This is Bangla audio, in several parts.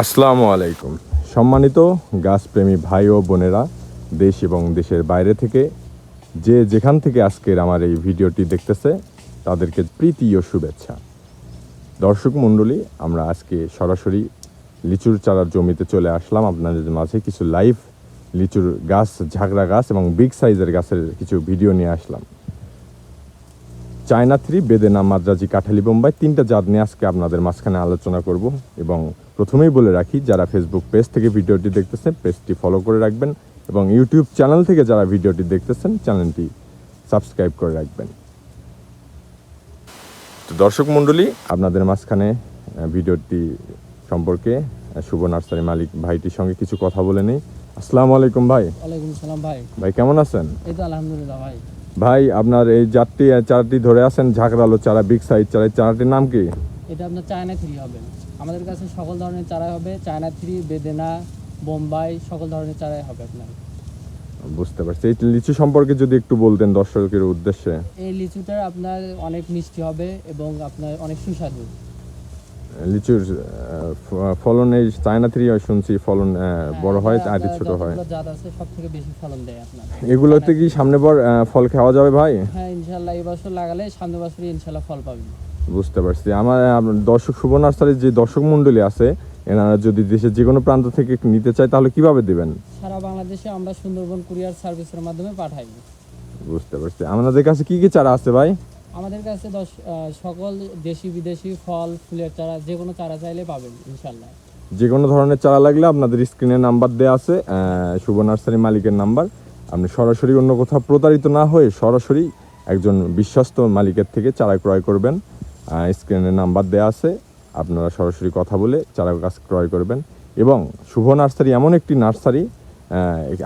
আসসালামু আলাইকুম। সম্মানিত গাছপ্রেমী ভাই ও বোনেরা, দেশ এবং দেশের বাইরে থেকে যে যেখান থেকে আজকের আমার এই ভিডিওটি দেখতেছে, তাদেরকে প্রীতি ও শুভেচ্ছা। দর্শক মণ্ডলী, আমরা আজকে সরাসরি লিচুর চারার জমিতে চলে আসলাম। আপনাদের মাঝে কিছু লাইভ লিচুর গাছ, ঝাগড়া গাছ এবং বিগ সাইজের গাছের কিছু ভিডিও নিয়ে আসলাম। চায়না থ্রি বেদেনা মাদ্রাজি কাঠালি বোম্বাই তিনটা জাত নিয়ে আজকে আপনাদের মাঝখানে আলোচনা করব এবং প্রথমেই বলে রাখি যারা ফেসবুক পেজ থেকে ভিডিওটি দেখতেছেন পেজটি ফলো করে রাখবেন এবং ইউটিউব চ্যানেল থেকে যারা ভিডিওটি দেখতেছেন চ্যানেলটি সাবস্ক্রাইব করে রাখবেন। তো দর্শক মণ্ডলী আপনাদের মাঝখানে ভিডিওটি সম্পর্কে শুভ নার্সারি মালিক ভাইটির সঙ্গে কিছু কথা বলে নেই। আসসালামু আলাইকুম ভাই। ওয়ালাইকুম সালাম ভাই। ভাই কেমন আছেন? এই তো আলহামদুলিল্লাহ ভাই। ভাই আপনার এই জাতটি আহ, চারাটি ধরে আছেন ঝাঁকড়ালো চারা বিগ সাইজ চারা চারাটির নাম কি? এটা আপনার চায়না থ্রি হবে। আমাদের কাছে সকল ধরনের চারা হবে চায়না থ্রি বেদেনা বোম্বাই সকল ধরনের চারাই হবে আপনার। বুঝতে পারছি। এই লিচু সম্পর্কে যদি একটু বলতেন দর্শকের উদ্দেশ্যে। এই লিচুটা আপনার অনেক মিষ্টি হবে এবং আপনার অনেক সুস্বাদু। লিচুর ফলন এই চায়না থ্রি শুনছি ফলন আহ, বড় হয় হ্যাঁ, আর ছোট হয়। এগুলোতে কি সামনে বর আহ, ফল খাওয়া যাবে ভাই? হ্যাঁ ইনশাল্লাহ এই বছর লাগালে বছরই ইনশাল্লাহ ফল পাবেন বুঝতে পারছি। আমার দর্শক শুভ নার্সারির যে দর্শক মণ্ডলী আছে এনারা যদি দেশের যে কোনো প্রান্ত থেকে নিতে চায় তাহলে কীভাবে দেবেন? সারা বাংলাদেশে আমরা সুন্দরবন কুরিয়ার সার্ভিসের মাধ্যমে পাঠাই। বুঝতে পারছি। আমাদের কাছে কি কি চারা আছে ভাই? আমাদের কাছে দশ সকল দেশি বিদেশি ফল, ফুলের চারা, যে কোনো চারা চাইলে পাবেন ইনশাল্লাহ যে কোনো ধরনের চারা লাগলে আপনাদের স্ক্রিনে নাম্বার দেওয়া আছে শুভ নার্সারি মালিকের নাম্বার আপনি সরাসরি অন্য কোথাও প্রতারিত না হয়ে সরাসরি একজন বিশ্বস্ত মালিকের থেকে চারা ক্রয় করবেন। স্ক্রিনে নাম্বার দেওয়া আছে, আপনারা সরাসরি কথা বলে চারা গাছ ক্রয় করবেন। এবং শুভ নার্সারি এমন একটি নার্সারি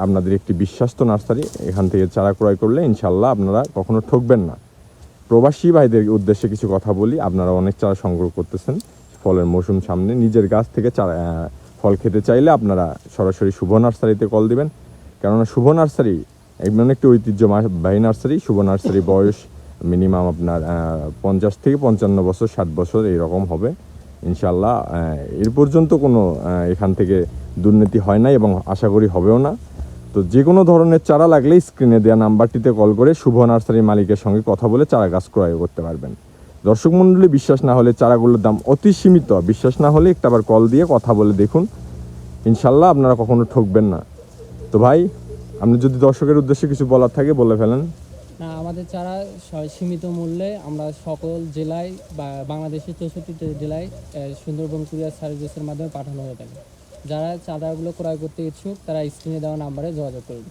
আপনাদের একটি বিশ্বাস্ত নার্সারি এখান থেকে চারা ক্রয় করলে ইনশাল্লাহ আপনারা কখনো ঠকবেন না। প্রবাসী ভাইদের উদ্দেশ্যে কিছু কথা বলি। আপনারা অনেক চারা সংগ্রহ করতেছেন, ফলের মৌসুম সামনে। নিজের গাছ থেকে চারা ফল খেতে চাইলে আপনারা সরাসরি শুভ নার্সারিতে কল দিবেন। কেননা শুভ নার্সারি এমন একটি ঐতিহ্যবাহী নার্সারি। শুভ নার্সারি বয়স মিনিমাম আপনার পঞ্চাশ থেকে পঞ্চান্ন বছর, ষাট বছর, এইরকম হবে। ইনশাল্লাহ এর পর্যন্ত কোনো এখান থেকে দুর্নীতি হয় না এবং আশা করি হবেও না। তো যে কোনো ধরনের চারা লাগলে স্ক্রিনে দেওয়া নাম্বারটিতে কল করে শুভ নার্সারি মালিকের সঙ্গে কথা বলে চারা গাছ ক্রয় করতে পারবেন। দর্শক মণ্ডলী, বিশ্বাস না হলে চারাগুলোর দাম অতি সীমিত। বিশ্বাস না হলে একটা আবার কল দিয়ে কথা বলে দেখুন। ইনশাল্লাহ আপনারা কখনো ঠকবেন না। তো ভাই, আপনি যদি দর্শকের উদ্দেশ্যে কিছু বলার থাকে বলে ফেলেন। না, আমাদের চারা সীমিত মূল্যে আমরা সকল জেলায় বা বাংলাদেশের চৌষট্টি জেলায় সুন্দরবন কুরিয়ার সার্ভিসের মাধ্যমে পাঠানো হয়ে থাকে। যারা চাঁদাগুলো ক্রয় করতে ইচ্ছুক তারা স্ক্রিনে দেওয়া নাম্বারে যোগাযোগ করবে